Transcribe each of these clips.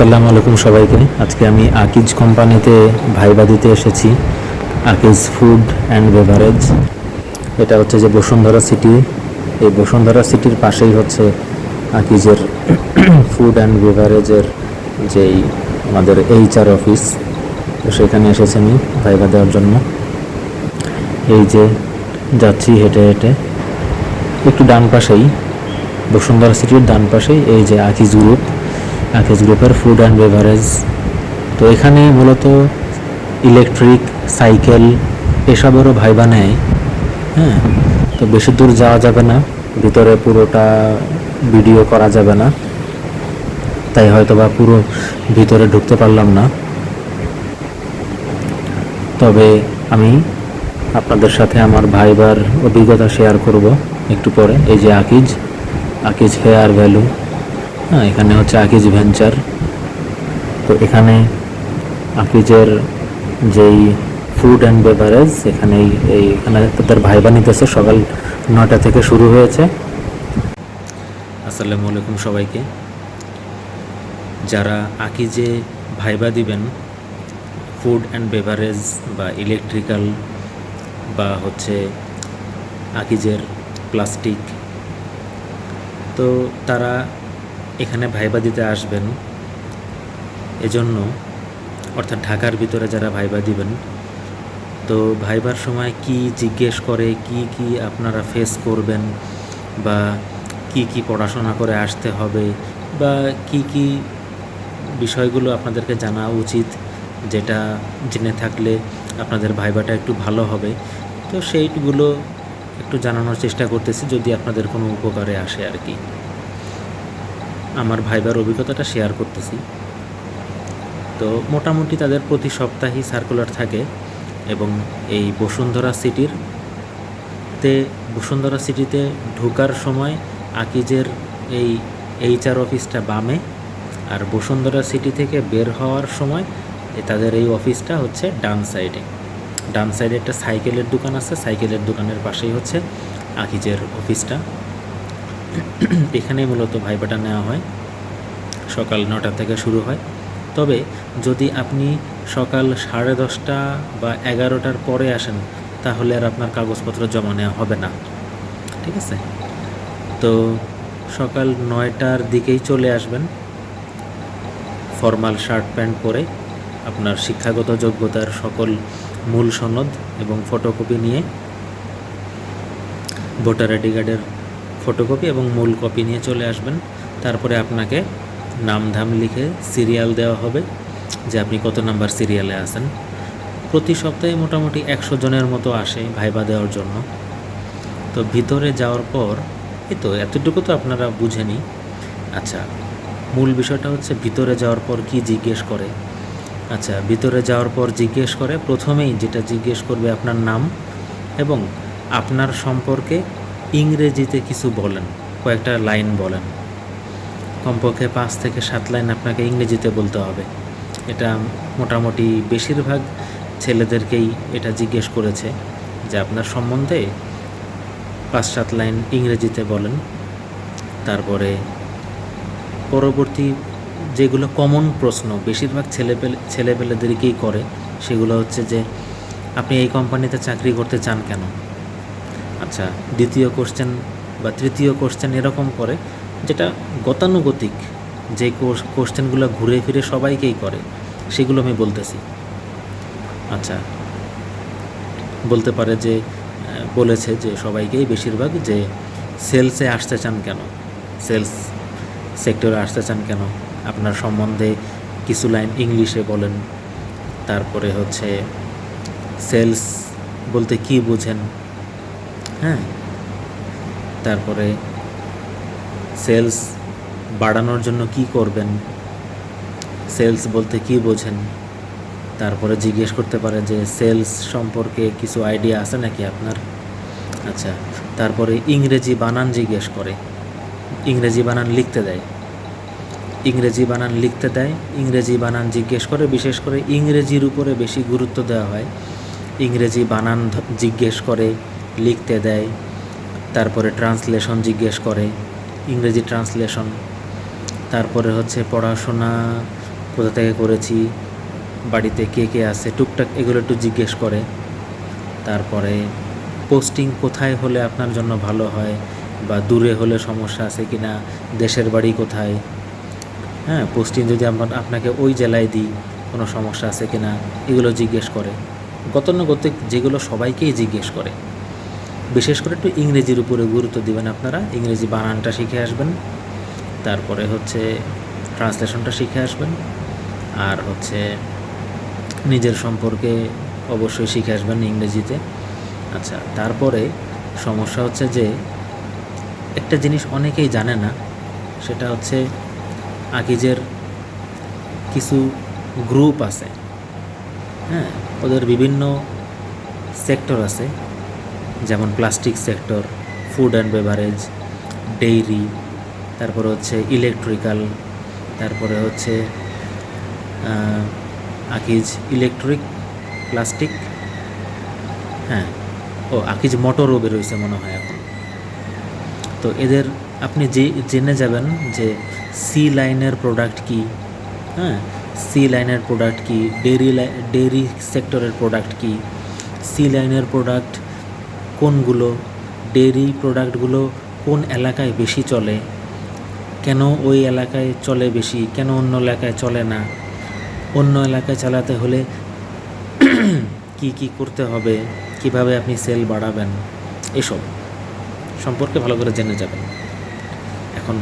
আসসালামু আলাইকুম সবাইকে। আজকে আমি আকিজ কোম্পানিতে ভাইবা দিতে এসেছি, আকিজ ফুড অ্যান্ড বেভারেজ। এটা হচ্ছে যে বসুন্ধরা সিটি। এই বসুন্ধরা সিটির পাশেই হচ্ছে আকিজের ফুড অ্যান্ড বেভারেজের যেই আমাদের এইচআর অফিস। তো সেখানে এসেছি আমি ভাইবা দেওয়ার জন্য। এই যে যাচ্ছি হেঁটে হেঁটে, একটু ডান পাশেই, বসুন্ধরা সিটির ডান পাশেই এই যে আকিজ গ্রুপ। আকিজ গ্রুপের ফুড অ্যান্ড বেভারেজ তো এখানে মূলত ইলেকট্রিক সাইকেল এসবেরও ভাইবা নেয় হ্যাঁ তো বেশি দূর যাওয়া যাবে না। ভিতরে পুরোটা ভিডিও করা যাবে না। তাই হয়তো বা পুরো ভিতরে ঢুকতে পারলাম না। তবে আমি আপনাদের সাথে আমার ভাইবার অভিজ্ঞতা শেয়ার করব একটু পরে। এই যে আকিজ আকিজ ফেয়ার ভ্যালু এখানে হচ্ছে আকিজ ভেঞ্চার। তো এখানে আকিজের যেই ফুড অ্যান্ড বেভারেজ এখানেই এই, এখানে তাদের ভাইবা নিতেছে সকাল নটা থেকে শুরু হয়েছে। আসসালামু আলাইকুম সবাইকে। যারা আকিজে ভাইবা দিবেন ফুড অ্যান্ড বেভারেজ বা ইলেকট্রিক্যাল বা হচ্ছে আকিজের প্লাস্টিক তো তারা এখানে ভাইবা দিতে আসবেন। এজন্য, অর্থাৎ ঢাকার ভিতরে যারা ভাইবা দিবেন, তো ভাইবার সময় কি জিজ্ঞেস করে, কি কি আপনারা ফেস করবেন বা কি কি পড়াশোনা করে আসতে হবে বা কি কি বিষয়গুলো আপনাদেরকে জানা উচিত যেটা জেনে থাকলে আপনাদের ভাইবাটা একটু ভালো হবে। তো সেইগুলো একটু জানানোর চেষ্টা করতেছি যদি আপনাদের কোনো উপকারে আসে আর কি। আমার ভাইবার অভিজ্ঞতাটা শেয়ার করতেছি। তো মোটামুটি তাদের প্রতি সপ্তাহেই সার্কুলার থাকে এবং এই বসুন্ধরা সিটির তে, বসুন্ধরা সিটিতে ঢোকার সময় আকিজের এই এইচআর অফিসটা বামে আর বসুন্ধরা সিটি থেকে বের হওয়ার সময় তাদের এই অফিসটা হচ্ছে ডান সাইডে ডান সাইডে একটা সাইকেলের দোকান আছে, সাইকেলের দোকানের পাশেই হচ্ছে আকিজের অফিসটা এখানেই মূলত ভাইবাটা নেওয়া হয়। সকাল নটা থেকে শুরু হয়। তবে যদি আপনি সকাল সাড়ে দশটা বা এগারোটার পরে আসেন, তাহলে আর আপনার কাগজপত্র জমা নেওয়া হবে না। ঠিক আছে? তো সকাল নয়টার দিকেই চলে আসবেন। ফর্মাল শার্ট প্যান্ট পরে আপনার শিক্ষাগত যোগ্যতার সকল মূল সনদ এবং ফটোকপি নিয়ে ভোটার আইডি কার্ডের ফটোকপি এবং মূল কপি নিয়ে চলে আসবেন। তারপরে আপনাকে নাম ধাম লিখে সিরিয়াল দেওয়া হবে যে আপনি কত নাম্বার সিরিয়ালে আছেন। প্রতি সপ্তাহে মোটামুটি একশো জনের মতো আসে ভাইবা দেওয়ার জন্য। তো ভিতরে যাওয়ার পর, এই তো এতটুকু তো আপনারা বুঝেনি। আচ্ছা মূল বিষয়টা হচ্ছে ভিতরে যাওয়ার পর কি জিজ্ঞেস করে? আচ্ছা ভিতরে যাওয়ার পর জিজ্ঞেস করে, প্রথমেই যেটা জিজ্ঞেস করবে আপনার নাম এবং আপনার সম্পর্কে ইংরেজিতে কিছু বলেন, কয়েকটা লাইন বলেন। কমপক্ষে পাঁচ থেকে সাত লাইন আপনাকে ইংরেজিতে বলতে হবে। এটা মোটামুটি বেশিরভাগ ছেলেদেরকেই এটা জিজ্ঞেস করেছে যে আপনার সম্বন্ধে পাঁচ সাত লাইন ইংরেজিতে বলেন। তারপরে পরবর্তী যেগুলো কমন প্রশ্ন, বেশিরভাগ ছেলেপেলে ছেলেপেলেদেরকেই করে, সেগুলো হচ্ছে যে আপনি এই কোম্পানিতে চাকরি করতে চান কেন? আচ্ছা দ্বিতীয় কোশ্চেন বা তৃতীয় কোশ্চেন এরকম করে, যেটা গতানুগতিক যে কোশ্চেনগুলো ঘুরে ফিরে সবাইকেই করে, সেগুলো আমি বলতেছি। আচ্ছা বলতে পারে যে বলেছে যে সবাইকেই বেশিরভাগ যে সেলসে আসতে চান কেন? সেলস সেক্টরে আসতে চান কেন? আপনার সম্বন্ধে কিছু লাইন ইংলিশে বলেন। তারপরে হচ্ছে, সেলস বলতে কি বোঝেন? হ্যাঁ। তারপরে সেলস বাড়ানোর জন্য কি করবেন? সেলস বলতে কি বোঝেন? তারপরে জিজ্ঞেস করতে পারে যে সেলস সম্পর্কে কিছু আইডিয়া আছে নাকি আপনার? আচ্ছা তারপরে ইংরেজি বানান জিজ্ঞেস করে। ইংরেজি বানান লিখতে দেয়। ইংরেজি বানান লিখতে দেয়। ইংরেজি বানান জিজ্ঞেস করে, বিশেষ করে ইংরেজির উপরে বেশি গুরুত্ব দেওয়া হয়। ইংরেজি বানান জিজ্ঞেস করে লিখতে দেয়, তারপরে ট্রান্সলেশন জিজ্ঞেস করে, ইংরেজি ট্রান্সলেশন তারপরে হচ্ছে পড়াশোনা, কোথা থেকে করেছি, বাড়িতে কে কে আছে, টুকটাক এগুলো একটু জিজ্ঞেস করে। তারপরে, পোস্টিং কোথায় হলে আপনার জন্য ভালো হয় বা দূরে হলে সমস্যা আছে কি না, দেশের বাড়ি কোথায়? হ্যাঁ পোস্টিং যদি আমরা, আপনাকে ওই জেলায় দিই, কোনো সমস্যা আছে কি না? এগুলো জিজ্ঞেস করে। গতানুগতিক যেগুলো সবাইকেই জিজ্ঞেস করে। বিশেষ করে একটু ইংরেজির উপরে গুরুত্ব দিবেন আপনারা। ইংরেজি বানানটা শিখে আসবেন, তারপরে হচ্ছে ট্রান্সলেশনটা শিখে আসবেন, আর হচ্ছে নিজের সম্পর্কে অবশ্যই শিখে আসবেন ইংরেজিতে। আচ্ছা তারপরে সমস্যা হচ্ছে যে, একটা জিনিস অনেকেই জানে না, সেটা হচ্ছে আকিজের কিছু গ্রুপ আছে হ্যাঁ ওদের বিভিন্ন সেক্টর আছে। যেমন plastic sector food and beverage dairy তারপরে হচ্ছে ইলেকট্রিক্যাল তারপরে হচ্ছে আকিজ ইলেকট্রিক প্লাস্টিক হ্যাঁ ও আকিজ মোটরও বেরোইছে মনে হয় এখন। তো এদের আপনি যে, জেনে যাবেন যে সি লাইনের প্রোডাক্ট কি হ্যাঁ সি লাইনের প্রোডাক্ট কি ডেরি ডেরি সেক্টরের প্রোডাক্ট কি সি লাইনের প্রোডাক্ট কোনগুলো ডেরি প্রোডাক্টগুলো কোন এলাকায় বেশি চলে? কেন ওই এলাকায় চলে বেশি? কেন অন্য এলাকায় চলে না? অন্য এলাকায় চালাতে হলে কি কি করতে হবে? কীভাবে আপনি সেল বাড়াবেন? এসব সম্পর্কে ভালো করে জেনে যাবেন। এখন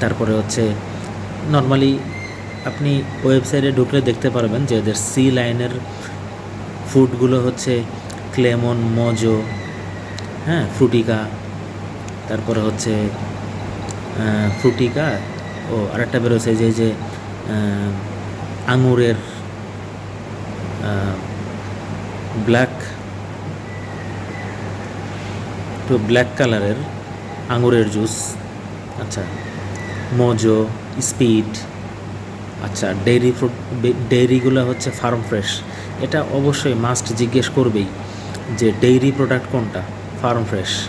তারপরে হচ্ছে নর্মালি আপনি ওয়েবসাইটে ঢুকলে দেখতে পারবেন যে এদের সি লাইনের ফুডগুলো হচ্ছে ক্লেমন, মজো হ্যাঁ ফ্রুটিকা, তারপরে হচ্ছে ফ্রুটিকা, ও, আরেকটা বেরোছে যে যে আঙুরের ব্ল্যাক একটু ব্ল্যাক কালারের আঙুরের জুস আচ্ছা মোজো স্পিড আচ্ছা ডেইরি ফ্রুট ডেইরিগুলো হচ্ছে ফার্ম ফ্রেশ এটা অবশ্যই মাস্ট জিজ্ঞেস করবেই। যে ডেইরি প্রোডাক্ট কোনটা? ফার্ম ফ্রেশ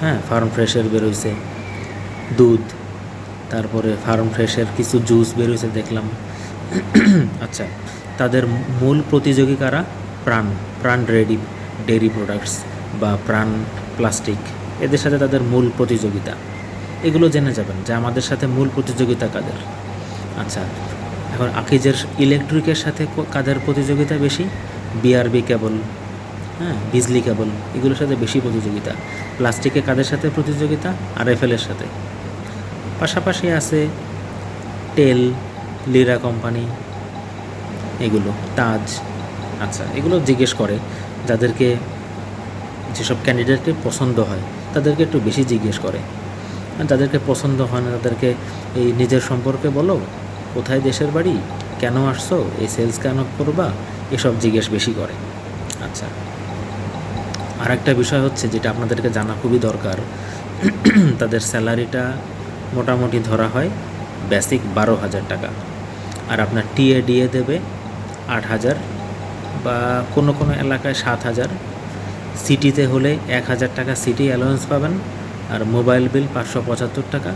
হ্যাঁ ফার্ম ফ্রেশের বেরোইছে দুধ, তারপরে ফার্ম ফ্রেশের কিছু জুস বেরোইছে দেখলাম। আচ্ছা তাদের মূল প্রতিযোগী কারা? প্রাণ প্রাণ রেডি ডেইরি প্রোডাক্টস বা প্রাণ প্লাস্টিক এদের সাথে তাদের মূল প্রতিযোগিতা। এগুলো জেনে যাবেন যে আমাদের সাথে মূল প্রতিযোগিতা কাদের। আচ্ছা এখন আকিজের ইলেকট্রিকের সাথে কাদের প্রতিযোগিতা বেশি? বিআরবি কেবল হ্যাঁ বিজলি কেবল, এগুলোর সাথে বেশি প্রতিযোগিতা। প্লাস্টিকে কাদের সাথে প্রতিযোগিতা? আর এর সাথে। পাশাপাশি আছে টেল, লিরা কোম্পানি, এগুলো, তাজ। আচ্ছা এগুলো জিজ্ঞেস করে, যাদেরকে যেসব ক্যান্ডিডেটকে পছন্দ হয়, তাদেরকে একটু বেশি জিজ্ঞেস করে। আর যাদেরকে পছন্দ হয় না, তাদেরকে এই নিজের সম্পর্কে বলো, কোথায় দেশের বাড়ি, কেন আসছো, এই সেলস কেন করবা, এসব জিজ্ঞেস বেশি করে। আচ্ছা। আর একটা বিষয় হচ্ছে যেটা আপনাদেরকে জানা খুবই দরকার, তাদের স্যালারিটা মোটামুটি ধরা হয় বেসিক বারো হাজার টাকা। আর আপনার টিএ, ডিএ দেবে আট হাজার বা কোনো কোনো এলাকায় সাত হাজার। সিটিতে হলে এক হাজার টাকা সিটি অ্যালাউন্স পাবেন আর মোবাইল বিল পাঁচশো পঁচাত্তর টাকা।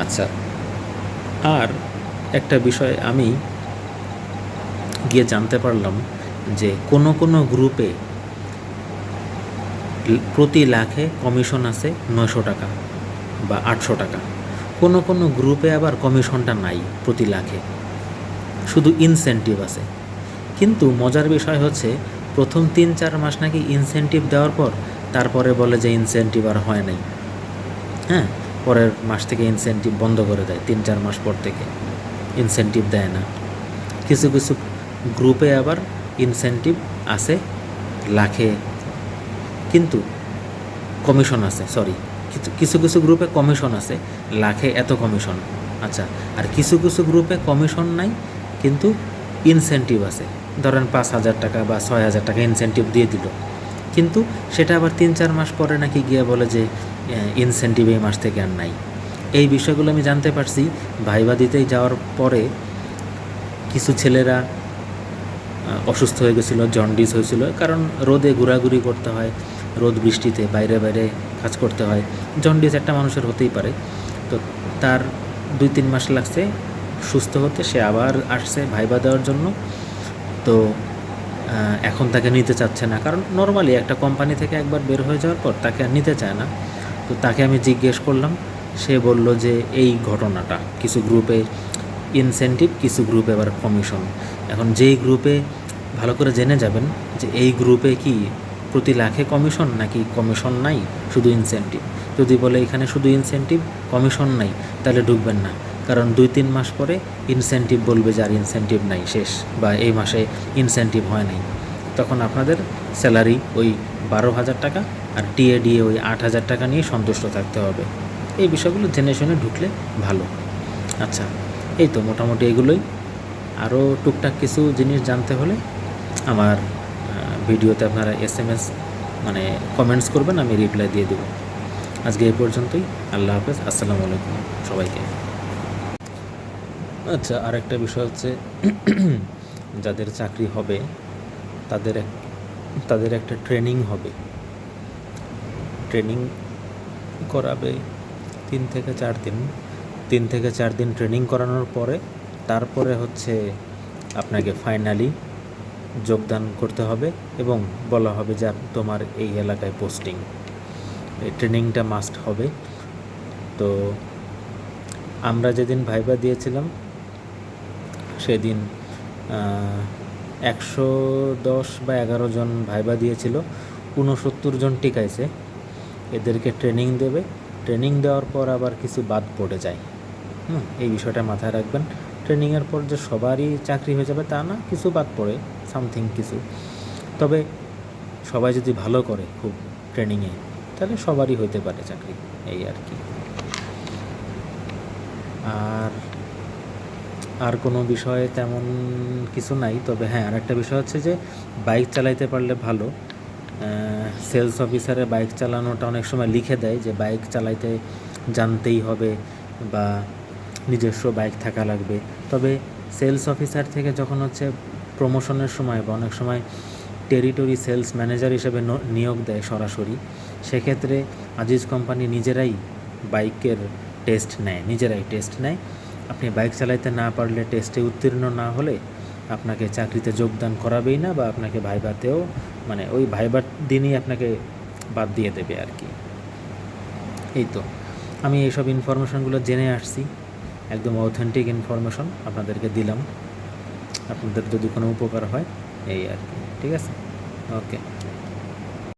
আচ্ছা আর একটা বিষয় আমি গিয়ে জানতে পারলাম যে কোনো কোনো গ্রুপে প্রতি লাখে কমিশন আছে নয়শো টাকা বা আটশো টাকা। কোনো কোনো গ্রুপে আবার কমিশনটা নাই প্রতি লাখে। শুধু ইনসেন্টিভ আছে। কিন্তু মজার বিষয় হচ্ছে, প্রথম তিন চার মাস নাকি ইনসেন্টিভ দেওয়ার পর তারপরে বলে যে ইনসেন্টিভ আর হয় নাই। হ্যাঁ পরের মাস থেকে ইনসেন্টিভ বন্ধ করে দেয়, তিন চার মাস পর থেকে। ইনসেন্টিভ দেয় না। কিছু কিছু গ্রুপে আবার ইনসেন্টিভ আছে, লাখে কিন্তু কমিশন আছে সরি কিছু কিছু গ্রুপে কমিশন আছে, লাখে এত কমিশন আচ্ছা আর কিছু কিছু গ্রুপে কমিশন নাই, কিন্তু ইনসেন্টিভ আছে, ধরেন পাঁচ হাজার টাকা বা ছয় হাজার টাকা ইনসেন্টিভ দিয়ে দিল, কিন্তু সেটা আবার তিন, চার মাস পরে নাকি গিয়ে বলে যে ইনসেন্টিভ এই মাস থেকে আর নাই, এই বিষয়গুলো আমি জানতে পারছি, ভাইবা দিতেই যাওয়ার পরে কিছু ছেলেরা অসুস্থ হয়ে গেছিল জন্ডিস হয়েছিল, কারণ রোদে ঘোরাঘুরি করতে হয় রোদ বৃষ্টিতে বাইরে বাইরে কাজ করতে হয়। জন্ডিস একটা মানুষের হতেই পারে। তো তার দুই তিন মাস লাগছে সুস্থ হতে, সে আবার আসছে ভাইবা দেওয়ার জন্য। তো এখন তাকে নিতে চাচ্ছে না। কারণ নর্মালি একটা কোম্পানি থেকে একবার বের হয়ে যাওয়ার পর তাকে আর নিতে চায় না। তো তাকে আমি জিজ্ঞেস করলাম, সে বলল যে এই ঘটনাটা, কিছু গ্রুপে ইনসেন্টিভ কিছু গ্রুপে আবার কমিশন এখন যেই গ্রুপে ভালো করে জেনে যাবেন যে এই গ্রুপে কি প্রতি লাখে কমিশন নাকি কমিশন নাই? শুধু ইনসেন্টিভ যদি বলে এখানে শুধু ইনসেন্টিভ কমিশন নাই, তাহলে ঢুকবেন না। কারণ দুই তিন মাস পরে ইনসেন্টিভ বলবে যে আর ইনসেন্টিভ নাই, শেষ। বা এই মাসে ইনসেন্টিভ হয় নাই। তখন আপনাদের স্যালারি ওই বারো হাজার টাকা আর টিএ ডিএ ওই আট হাজার টাকা নিয়ে সন্তুষ্ট থাকতে হবে। এই বিষয়গুলো জেনে শুনে ঢুকলে ভালো। আচ্ছা এই তো মোটামুটি এগুলোই। আরও টুকটাক কিছু জিনিস জানতে হলে আমার ভিডিওতে আপনারা এস এম এস মানে কমেন্টস করবেন, আমি রিপ্লাই দিয়ে দেবো। আজকে এই পর্যন্তই, আল্লাহ হাফেজ, আসসালামু আলাইকুম সবাইকে। আচ্ছা আর একটা বিষয় হচ্ছে, যাদের চাকরি হবে, তাদের তাদের একটা ট্রেনিং হবে। ট্রেনিং করাবে তিন থেকে চার দিন। তিন থেকে চার দিন ট্রেনিং করানোর পরে, তারপরে হচ্ছে আপনাকে ফাইনালি যোগদান করতে হবে এবং বলা হবে যে তোমার এই এলাকায় পোস্টিং এই ট্রেনিংটা মাস্ট হবে। তো আমরা যেদিন ভাইবা দিয়েছিলাম, সেদিন একশো দশ বা এগারো জন ভাইবা দিয়েছিল। ঊনসত্তর জন টিকাইছে। এদেরকে ট্রেনিং দেবে। ট্রেনিং দেওয়ার পর আবার কিছু বাদ পড়ে যায়। হুম, এই বিষয়টা মাথায় রাখবেন। ট্রেনিংয়ের পর যে সবারই চাকরি হয়ে যাবে তা না, কিছু বাদ পড়ে সামথিং কিছু। তবে সবাই যদি ভালো করে খুব ট্রেনিংয়ে, তাহলে সবারই হতে পারে চাকরি, এই আর কি। আর আর কোনো বিষয়ে তেমন কিছু নাই, তবে হ্যাঁ আরেকটা বিষয় হচ্ছে যে বাইক চালাইতে পারলে ভালো। সেলস অফিসারে বাইক চালানোটা অনেক সময় লিখে দেয় যে বাইক চালাইতে জানতেই হবে বা নিজস্ব বাইক থাকা লাগবে। তবে সেলস অফিসার থেকে যখন হচ্ছে প্রমোশনের সময় বা অনেক সময় টেরিটরি সেলস ম্যানেজার হিসেবে নিয়োগ দেয় সরাসরি, সেক্ষেত্রে আজিজ কোম্পানি নিজেরাই বাইকের টেস্ট নেয়, নিজেরাই টেস্ট নেয়। আপনি বাইক চালাইতে না পারলে টেস্টে উত্তীর্ণ না হলে আপনাকে চাকরিতে যোগদান করাবেই না বা আপনাকে ভাইবাতেও মানে ওই ভাইবার দিনই আপনাকে বাদ দিয়ে দেবে আর কি। এই তো। আমি এইসব ইনফরমেশনগুলো জেনে আসছি। একদম অথেন্টিক ইনফরমেশন আপনাদেরকে দিলাম। আপনাদের যদি কোনো উপকার হয়, এই আর কি, ঠিক আছে? ওকে